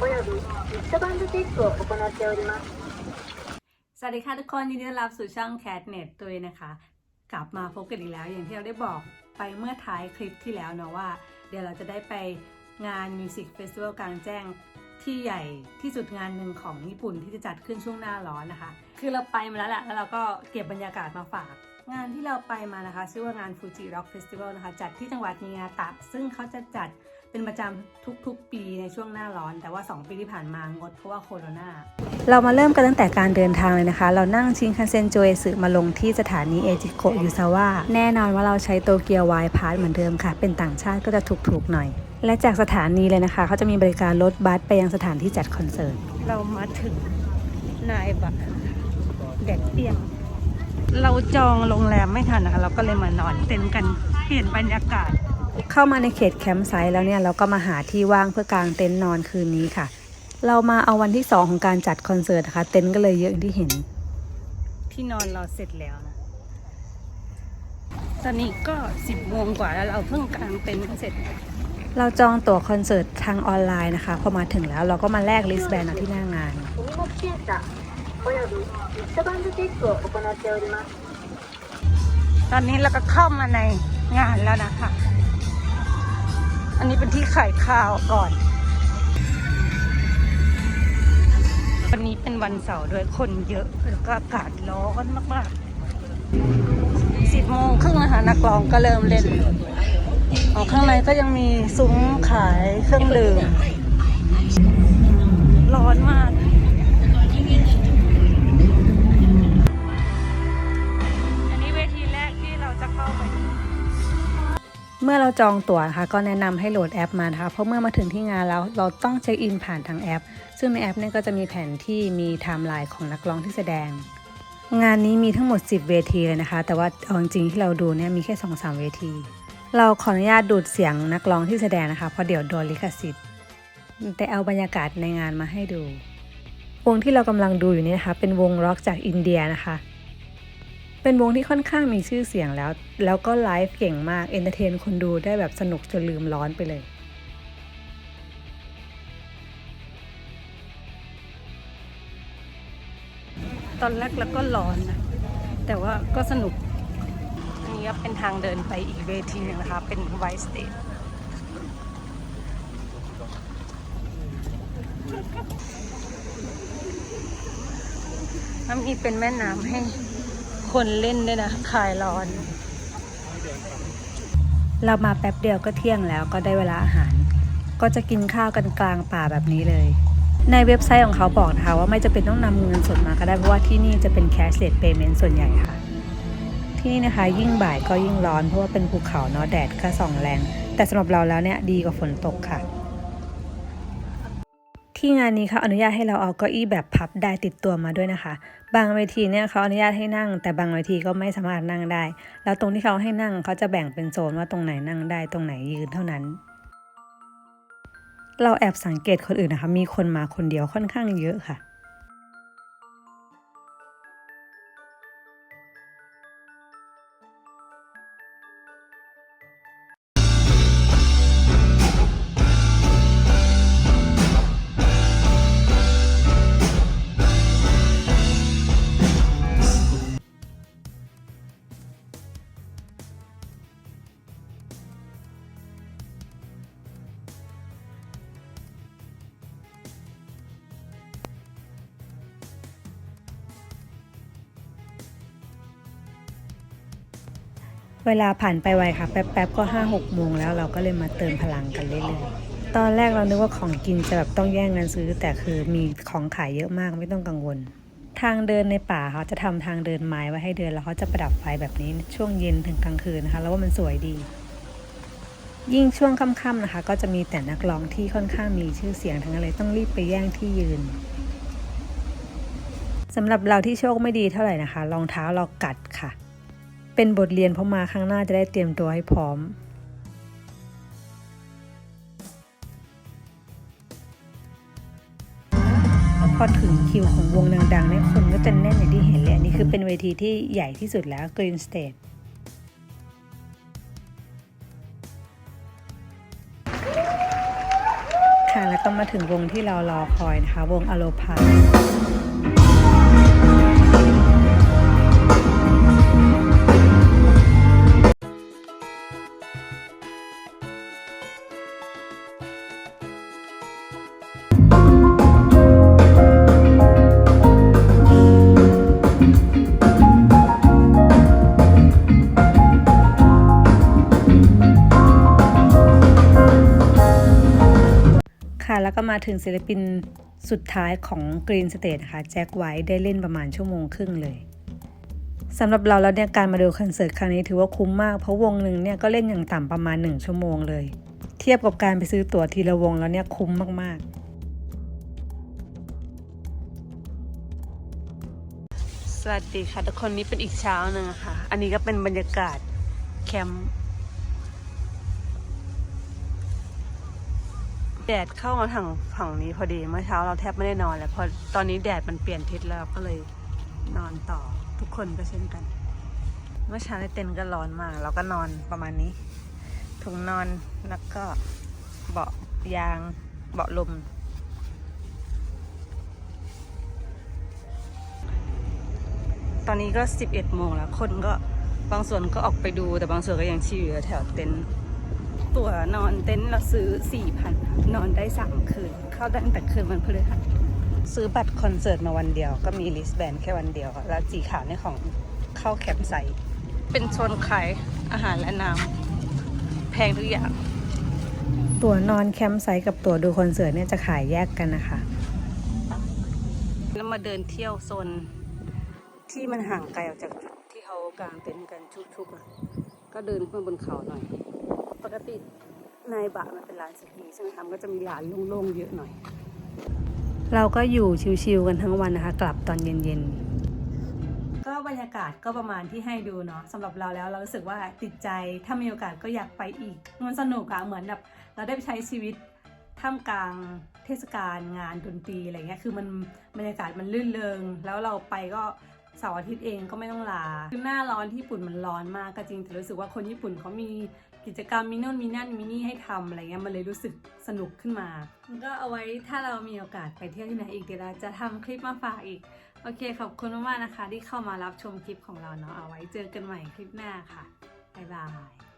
およびリストバンドチェックを行っております สวัสดีค่ะทุกคนยินดีต้อนรับสู่ช่อง Cat Net ตัวเองนะคะ กลับมาพบกันอีกแล้ว อย่างที่เราได้บอกไปเมื่อท้ายคลิปที่แล้วเนาะว่า เดี๋ยวเราจะได้ไปงาน Music Festival กลางแจ้งที่ใหญ่ที่สุดงานหนึ่งของญี่ปุ่นที่จะจัดขึ้นช่วงหน้าร้อนนะคะ คือเราไปมาแล้วแหละแล้วเราก็เก็บบรรยากาศมาฝาก งานที่เราไปมานะคะ ชื่อว่างาน Fuji Rock Festival นะคะ จัดที่จังหวัดนิงาตะ ซึ่งเขาจะจัด เป็นประจำทุกๆ ปีในช่วงหน้าร้อน แต่ว่า 2 ปีที่ผ่านมางดเพราะว่าโควิดเรามาเริ่มกันตั้งแต่การเดินทางเลยนะคะ เรานั่งชินคันเซ็นโจเอสึมาลงที่สถานีเอจิโกะยูซาวะแน่นอนว่าเราใช้โตเกียวไวพาสเหมือนเดิมค่ะ เป็นต่างชาติก็จะถูกๆหน่อย และจากสถานีเลยนะคะเขาจะมีบริการรถบัสไปยังสถานที่จัดคอนเสิร์ต เรามาถึงนายบะแดดเปรี้ยง เราจองโรงแรมไม่ทันนะคะ เราก็เลยมานอนเต็นท์กันเปลี่ยนบรรยากาศ เข้ามาในเขตแคมป์ไซต์แล้วเนี่ยเราก็มาหาที่ว่างเพื่อกางเต็นท์นอนคืนนี้ค่ะ เรามาเอาวันที่ 2 ของการจัดคอนเสิร์ตนะคะเต็นท์ก็เลยเยอะที่เห็น ที่นอนเราเสร็จแล้วนะ ตอนนี้ก็ 10บโมงกว่าแล้วเราเพิ่งกางเต็นท์เสร็จ เราจองตั๋วคอนเสิร์ตทางออนไลน์นะคะพอมาถึงแล้วเราก็มาแลกลิสแบนเอที่หน้างานตอนนี้เราก็เข้ามาในงานแล้วนะคะ อันนี้เป็นที่ขายข้าวก่อน วันนี้เป็นวันเสาร์ด้วยคนเยอะ แล้วก็อากาศร้อนมากๆสิบโมงครึ่งนะคะนักร้องก็เริ่มเล่นออกข้างในก็ยังมีซุ้มขายเครื่องดื่มร้อนมาก เมื่อเราจองตั๋วนะคะก็แนะนำให้โหลดแอปมานะคะเพราะเมื่อมาถึงที่งานแล้วเราต้องเช็คอินผ่านทางแอป ซึ่งในแอปเนี่ยก็จะมีแผนที่มีไทม์ไลน์ของนักร้องที่แสดง งานนี้มีทั้งหมด 10 เวทีเลยนะคะ แต่ว่าเอาจริงๆที่เราดูเนี่ยมีแค่ 2-3 เวที เราขออนุญาตดูดเสียงนักร้องที่แสดงนะคะเพราะเดี๋ยวโดนลิขสิทธิ์แต่เอาบรรยากาศในงานมาให้ดู วงที่เรากำลังดูอยู่นี่นะคะ เป็นวงร็อกจากอินเดียนะคะ เป็นวงที่ค่อนข้างมีชื่อเสียงแล้ว แล้วก็ไลฟ์เก่งมากเอนเตอร์เทนคนดูได้แบบสนุกจนลืมร้อนไปเลยตอนแรกแล้วก็ร้อนนะ แต่ว่าก็สนุก อันนี้ก็เป็นทางเดินไปอีกเวทีหนึงนะคะ เป็นไวสเตจแล้วมีเป็นแม่น้ำให้ คนเล่นด้วยนะคลายร้อน เรามาแป๊บเดียวก็เที่ยงแล้วก็ได้เวลาอาหาร ก็จะกินข้าวกันกลางป่าแบบนี้เลย ในเว็บไซต์ของเขาบอกนะคะว่าไม่จะเป็นต้องนำเงินสดมาก็ได้เพราะว่าที่นี่จะเป็น cashless payment ส่วนใหญ่ค่ะ ที่นี่นะคะยิ่งบ่ายก็ยิ่งร้อนเพราะว่าเป็นภูเขาเนาะแดดก็ส่องแรง แต่สำหรับเราแล้วเนี่ยดีกว่าฝนตกค่ะ ที่งานนี้เขาอนุญาตให้เราเอาเก้าอี้แบบพับได้ติดตัวมาด้วยนะคะ บางเวทีเนี่ยเขาอนุญาตให้นั่ง แต่บางเวทีก็ไม่สามารถนั่งได้ แล้วตรงที่เขาให้นั่งเขาจะแบ่งเป็นโซนว่าตรงไหนนั่งได้ตรงไหนยืนเท่านั้น เราแอบสังเกตคนอื่นนะคะ มีคนมาคนเดียวค่อนข้างเยอะค่ะ เวลาผ่านไปไวค่ะ แป๊บๆก็ห้าหกโมงแล้วเราก็เลยมาเติมพลังกันเรื่อยๆตอนแรกเรานึกว่าของกินจะแบบต้องแย่งกันซื้อ แต่คือมีของขายเยอะมากไม่ต้องกังวล ทางเดินในป่าเขาจะทำทางเดินไม้ไว้ให้เดินแล้วเขาจะประดับไฟแบบนี้ช่วงเย็นถึงกลางคืนนะคะ แล้วว่ามันสวยดี ยิ่งช่วงค่ำๆนะคะ ก็จะมีแต่นักร้องที่ค่อนข้างมีชื่อเสียงทั้งนั้นเลยต้องรีบไปแย่งที่ยืนสำหรับเราที่โชคไม่ดีเท่าไหร่นะคะรองเท้าเรากัดค่ะ เป็นบทเรียนเพราะมาครั้งหน้าจะได้เตรียมตัวให้พร้อม พอถึงคิวของวงดังๆเนี่ยคนก็จะแน่นอย่างที่เห็นเลยอันนี้คือเป็นเวทีที่ใหญ่ที่สุดแล้ว Green Stage ค่ะแล้วก็มาถึงวงที่เรารอคอยนะคะ วงอโลพา แล้วก็มาถึงศิลปินสุดท้ายของ Green State นะคะ แจ็คไวท์ได้เล่นประมาณชั่วโมงครึ่งเลยสำหรับเราแล้วเนี่ยการมาดูคอนเสิร์ตครั้งนี้ถือว่าคุ้มมาก เพราะวงหนึ่งเนี่ยก็เล่นอย่างต่ำประมาณ 1 ชั่วโมงเลย เทียบกับการไปซื้อตั๋วทีละวงแล้วเนี่ยคุ้มมากๆสวัสดีค่ะทุกคนนี้เป็นอีกเช้าหนึ่งค่ะ อันนี้ก็เป็นบรรยากาศแคมป์ แดดเข้ามาทางฝั่งนี้พอดีเมื่อเช้าเราแทบไม่ได้นอนแล้วพอตอนนี้แดดมันเปลี่ยนทิศแล้วก็เลยนอนต่อทุกคนก็เช่นกัน เมื่อเช้าในเต็นท์ก็ร้อนมากเราก็นอนประมาณนี้ถุงนอนแล้วก็เบาะยางเบาะลม ตอนนี้ก็ 11โมงแล้วคนก็บางส่วนก็ออกไปดูแต่บางส่วนก็ยังชิวอยู่แถวเต็นท์ ตั๋วนอนเต็นท์เราซื้อ 4,000 นอนได้ 3 คืน เข้าได้ตั้งแต่คืนวันพฤหัสซื้อบัตรคอนเสิร์ตมาวันเดียว ก็มีลิสแบนแค่วันเดียว แล้วสีขาวในของเข้าแคมป์ไซต์เป็นโซนขายอาหารและน้ำแพงทุกอย่าง ตั๋วนอนแคมป์ไซต์กับตั๋วดูคอนเสิร์ตเนี่ยจะขายแยกกันนะคะ แล้วมาเดินเที่ยวโซนที่มันห่างไกลออกจากจุดที่เขากางเต็นท์กันชุกๆอะก็เดินขึ้นมาบนเขาหน่อย ปกติในบะมันเป็นร้านสกีใช่ไหมคะมันก็จะมีร้านโล่งๆเยอะหน่อย เราก็อยู่ชิวๆกันทั้งวันนะคะ กลับตอนเย็นๆ ก็บรรยากาศก็ประมาณที่ให้ดูเนาะสำหรับเราแล้วเรารู้สึกว่าติดใจถ้ามีโอกาสก็อยากไปอีก มันสนุกอะเหมือนแบบเราได้ไปใช้ชีวิตท่ามกลางเทศกาลงานดนตรีอะไรเงี้ยคือมันบรรยากาศมันลื่นเริงแล้วเราไปก็เสาร์อาทิตย์เองก็ไม่ต้องลาคือหน้าร้อนที่ญี่ปุ่นมันร้อนมากก็จริงแต่รู้สึกว่าคนญี่ปุ่นเขามี กิจกรรมมีโน่นมีนั่นมีนี่ให้ทำอะไรเงี้ยมันเลยรู้สึกสนุกขึ้นมา ก็เอาไว้ถ้าเรามีโอกาสไปเที่ยวที่ไหนอีกเดี๋ยวเราจะทำคลิปมาฝากอีก โอเคขอบคุณมากๆนะคะ ที่เข้ามารับชมคลิปของเราเนาะเอาไว้เจอกันใหม่คลิปหน้าค่ะบ๊ายบาย